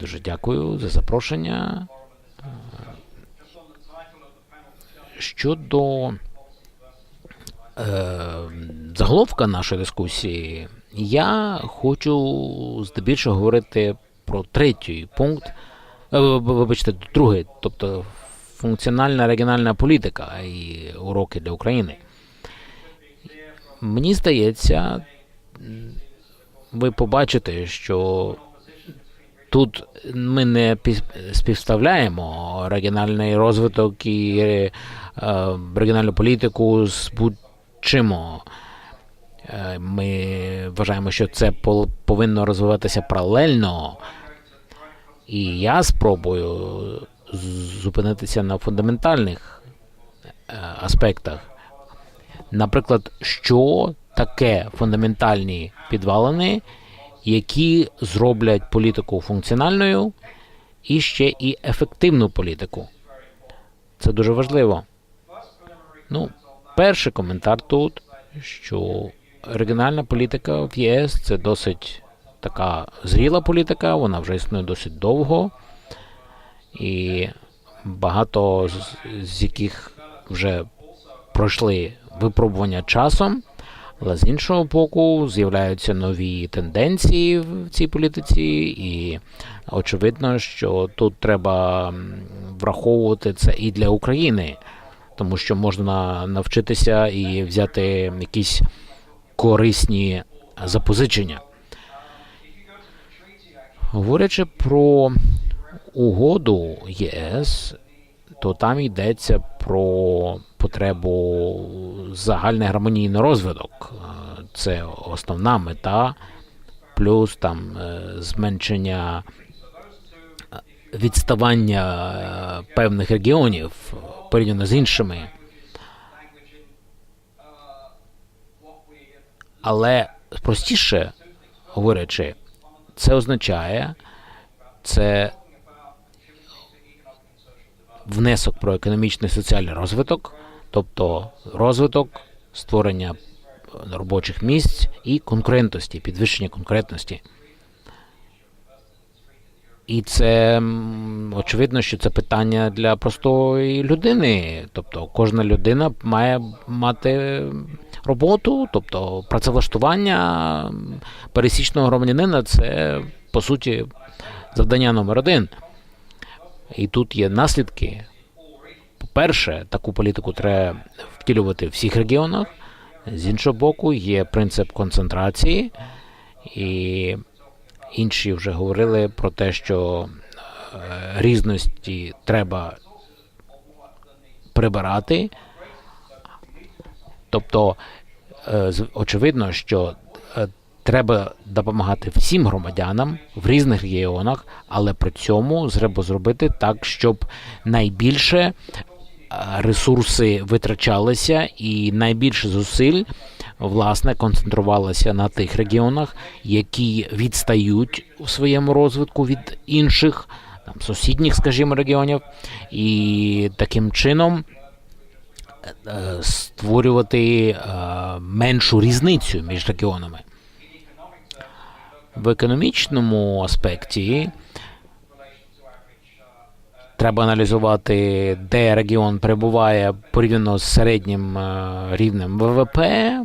Дуже дякую за запрошення. Щодо е, заголовка нашої дискусії, я хочу здебільшого говорити про третій пункт, е, ви- ви- вибачте, другий, тобто функціональна регіональна політика і уроки для України. Мені здається, ви побачите, що тут ми не пі- співставляємо регіональний розвиток і е, регіональну політику з будь-чим. Е, Ми вважаємо, що це повинно розвиватися паралельно. І я спробую зупинитися на фундаментальних е, аспектах. Наприклад, що таке фундаментальні підвалини, які зроблять політику функціональною і ще і ефективну політику. Це дуже важливо. Ну, перший коментар тут, що регіональна політика в ЄС це досить така зріла політика, вона вже існує досить довго, і багато з, з яких вже пройшли випробування часом. Але з іншого боку, з'являються нові тенденції в цій політиці, і очевидно, що тут треба враховувати це і для України, тому що можна навчитися і взяти якісь корисні запозичення. Говорячи про угоду ЄС, то там йдеться про потребу загальний гармонійний розвиток. Е, Це основна мета, плюс там е, зменшення е, відставання певних регіонів порівняно з іншими. Але простіше говорячи, це означає, це внесок про економічний і соціальний розвиток, тобто розвиток, створення робочих місць і конкурентності, підвищення конкурентності. І це очевидно, що це питання для простої людини. Тобто кожна людина має мати роботу, тобто працевлаштування пересічного громадянина це по суті завдання номер один. І тут є наслідки. По-перше, таку політику треба втілювати в всіх регіонах. З іншого боку, є принцип концентрації, і інші вже говорили про те, що е, різності треба прибирати. Тобто, е, очевидно, що е, треба допомагати всім громадянам в різних регіонах, але при цьому треба зробити так, щоб найбільше ресурси витрачалися і найбільше зусиль власне концентрувалося на тих регіонах, які відстають у своєму розвитку від інших там сусідніх, скажімо, регіонів, і таким чином е, створювати е, меншу різницю між регіонами. В економічному аспекті треба аналізувати, де регіон перебуває порівняно з середнім е, рівнем ВВП. Е,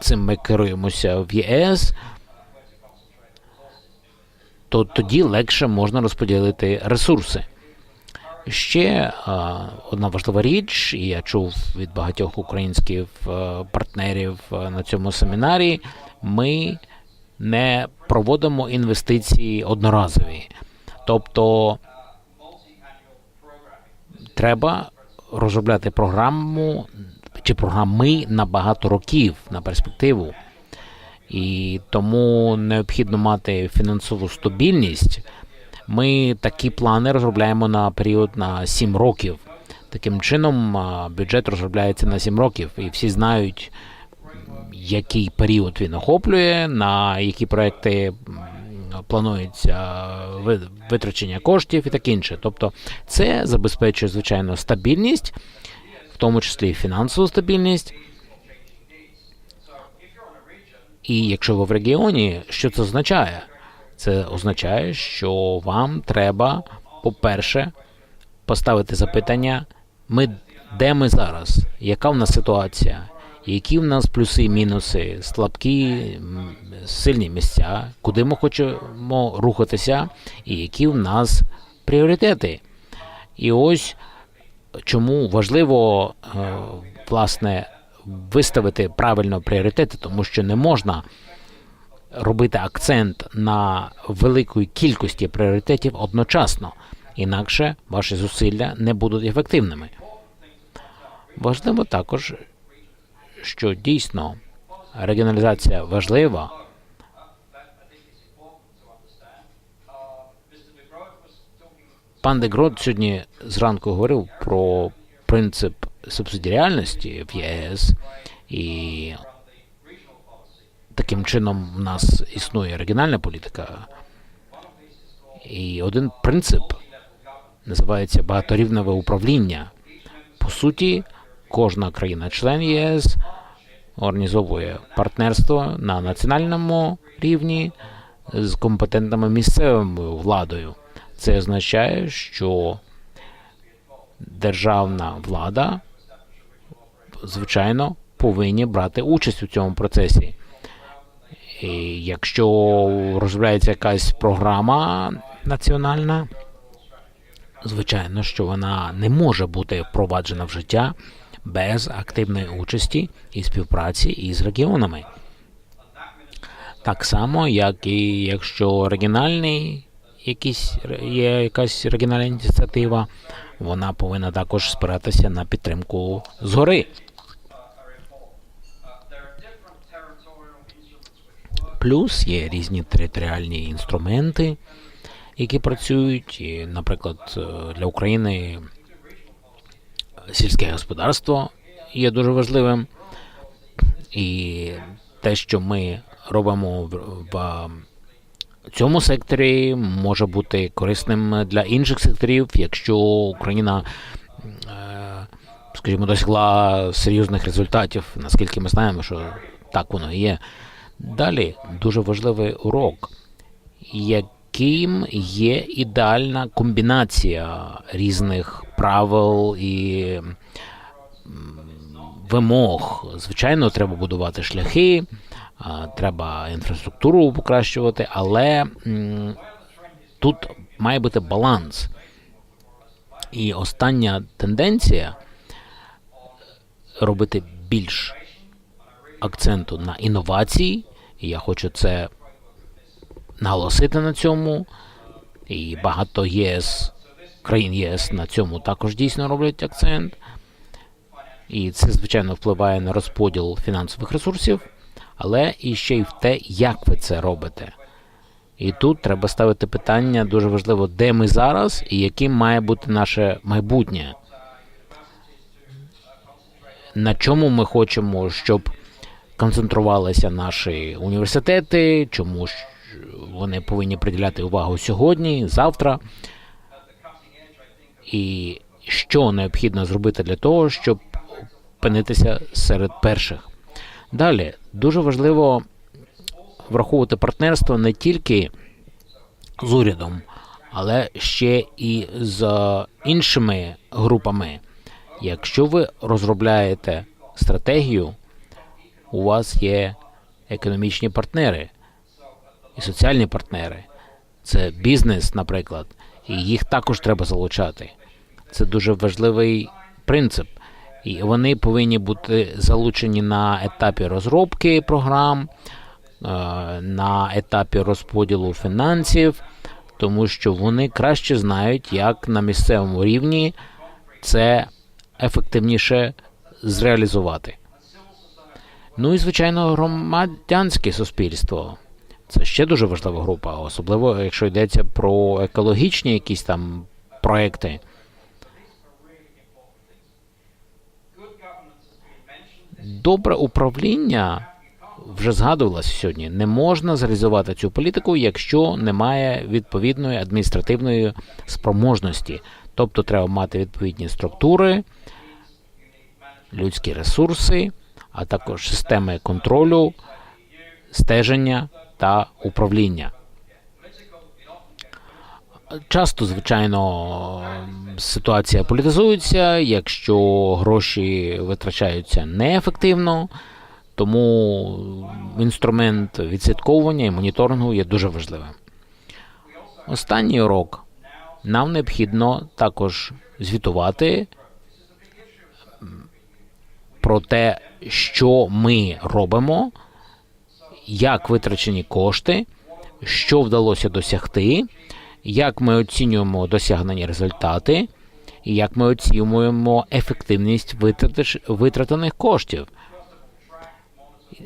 Цим ми керуємося в ЄС. То тоді легше можна розподілити ресурси. Ще одна важлива річ, і я чув від багатьох українських е, партнерів е, на цьому семінарі. Ми не проводимо інвестиції одноразові. Тобто треба розробляти програму чи програми на багато років на перспективу. І тому необхідно мати фінансову стабільність. Ми такі плани розробляємо на період на 7 років. Таким чином, бюджет розробляється на 7 років, і всі знають, який період він охоплює, на які проекти планується ви- витрачення коштів і таке інше. Тобто, це забезпечує звичайно стабільність, в тому числі фінансову стабільність. І якщо ви в регіоні, що це означає? Це означає, що вам треба, по-перше, поставити запитання, ми, де ми зараз, яка в нас ситуація, які в нас плюси і мінуси, слабкі, сильні місця, куди ми хочемо рухатися, і які в нас пріоритети. І ось чому важливо е, власне виставити правильно пріоритети, тому що не можна робити акцент на великої кількості пріоритетів одночасно, інакше ваші зусилля не будуть ефективними. Важливо також, що дійсно регіоналізація важлива. Пан Дегрод сьогодні зранку говорив про принцип субсидіаріальності в ЄС, і таким чином в нас існує регіональна політика. І один принцип називається багаторівневе управління. По суті, кожна країна-член ЄС організовує партнерство на національному рівні з компетентними місцевою владою. Це означає, що державна влада, звичайно, повинні брати участь у цьому процесі. І якщо розробляється якась програма національна, звичайно, що вона не може бути впроваджена в життя без активної участі і співпраці із регіонами. Так само, як і якщо регіональний якийсь є якась регіональна ініціатива, вона повинна також спиратися на підтримку згори. Плюс є різні територіальні інструменти, які працюють. І, наприклад, для України сільське господарство є дуже важливим. І те, що ми робимо в, цьому секторі, може бути корисним для інших секторів, якщо Україна, е, скажімо, досягла серйозних результатів, наскільки ми знаємо, що так воно і є. Далі дуже важливий урок, яким є ідеальна комбінація різних правил і вимог. Звичайно, треба будувати шляхи, треба інфраструктуру покращувати, але тут має бути баланс. І остання тенденція робити більш акценту на інновації, і я хочу це наголосити на цьому. І багато ЄС, країн ЄС на цьому також дійсно роблять акцент. І це, звичайно, впливає на розподіл фінансових ресурсів, але і ще й в те, як ви це робите. І тут треба ставити питання дуже важливо, де ми зараз і яким має бути наше майбутнє. На чому ми хочемо, щоб концентрувалися наші університети, чому вони повинні приділяти увагу сьогодні, завтра, і що необхідно зробити для того, щоб опинитися серед перших. Далі дуже важливо враховувати партнерство не тільки з урядом, але ще і з іншими групами. Якщо ви розробляєте стратегію, у вас є економічні партнери і соціальні партнери. Це бізнес, наприклад, і їх також треба залучати. Це дуже важливий принцип. І вони повинні бути залучені на етапі розробки програм, е, на етапі розподілу фінансів, тому що вони краще знають, як на місцевому рівні це ефективніше зреалізувати. Ну і звичайно, громадянське суспільство. Це ще дуже важлива група, особливо якщо йдеться про екологічні якісь там проекти. Добре управління вже згадувалося сьогодні. Не можна зреалізувати цю політику, якщо немає відповідної адміністративної спроможності. Тобто треба мати відповідні структури, людські ресурси, а також системи контролю стеження та управління. Часто, звичайно, ситуація політизується, якщо гроші витрачаються неефективно, тому інструмент відслідковування і моніторингу є дуже важливим. Останній урок нам необхідно також звітувати про те, що ми робимо, як витрачені кошти, що вдалося досягти, як ми оцінюємо досягнені результати, і як ми оцінюємо ефективність витратених коштів.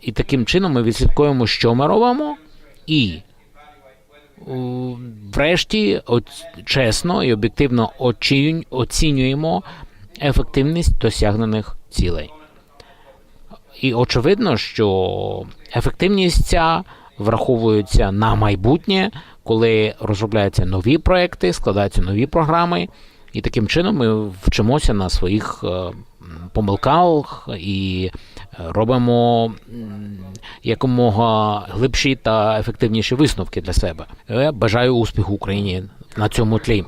І таким чином ми відслідкуємо, що ми робимо, і врешті чесно і об'єктивно оцінюємо ефективність досягнених цілей. І очевидно, що ефективність ця враховується на майбутнє, коли розробляються нові проекти, складаються нові програми, і таким чином ми вчимося на своїх е, помилках і е, робимо якомога глибші та ефективніші висновки для себе. Я бажаю успіху Україні на цьому тлі.